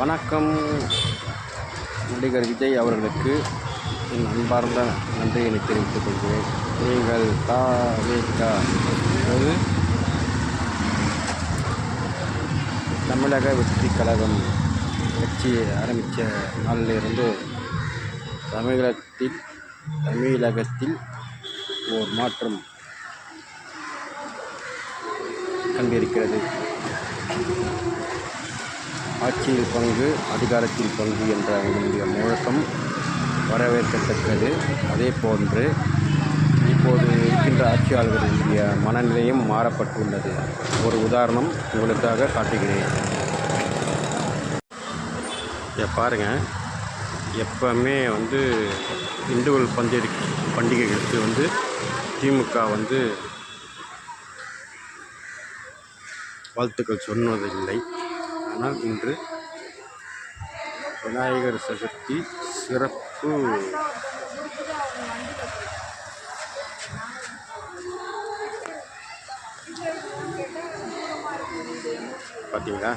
வணக்கம். நடிகர் விஜய் அவர்களுக்கு என் அன்பார்ந்த நன்றியினை தெரிவித்துக் கொள்கிறேன். நீங்கள் தாவேக்கா அதாவது தமிழக வெற்றி கழகம் கட்சி ஆரம்பித்த நாளிலிருந்து தமிழகத்தில் தமிழகத்தில் ஓர் மாற்றம் கண்டிருக்கிறது. ஆட்சியில் பங்கு அதிகாரத்தில் பங்கு என்ற அவங்களுடைய முழக்கம் வரவேற்கத்தக்கது. அதே போன்று இப்போது இருக்கின்ற ஆட்சியாளர்களுடைய மனநிலையும் மாறப்பட்டுள்ளது. ஒரு உதாரணம் உங்களுக்காக காட்டுகிறேன். பாருங்கள் எப்பவுமே வந்து இந்துக்கள் பண்டிகை பண்டிகைகளுக்கு வந்து திமுக வந்து வாழ்த்துக்கள் சொன்னதில்லை ஆனால் இன்று விநாயகர் சதுர்த்தி சிறப்பு. பார்த்தீங்களா?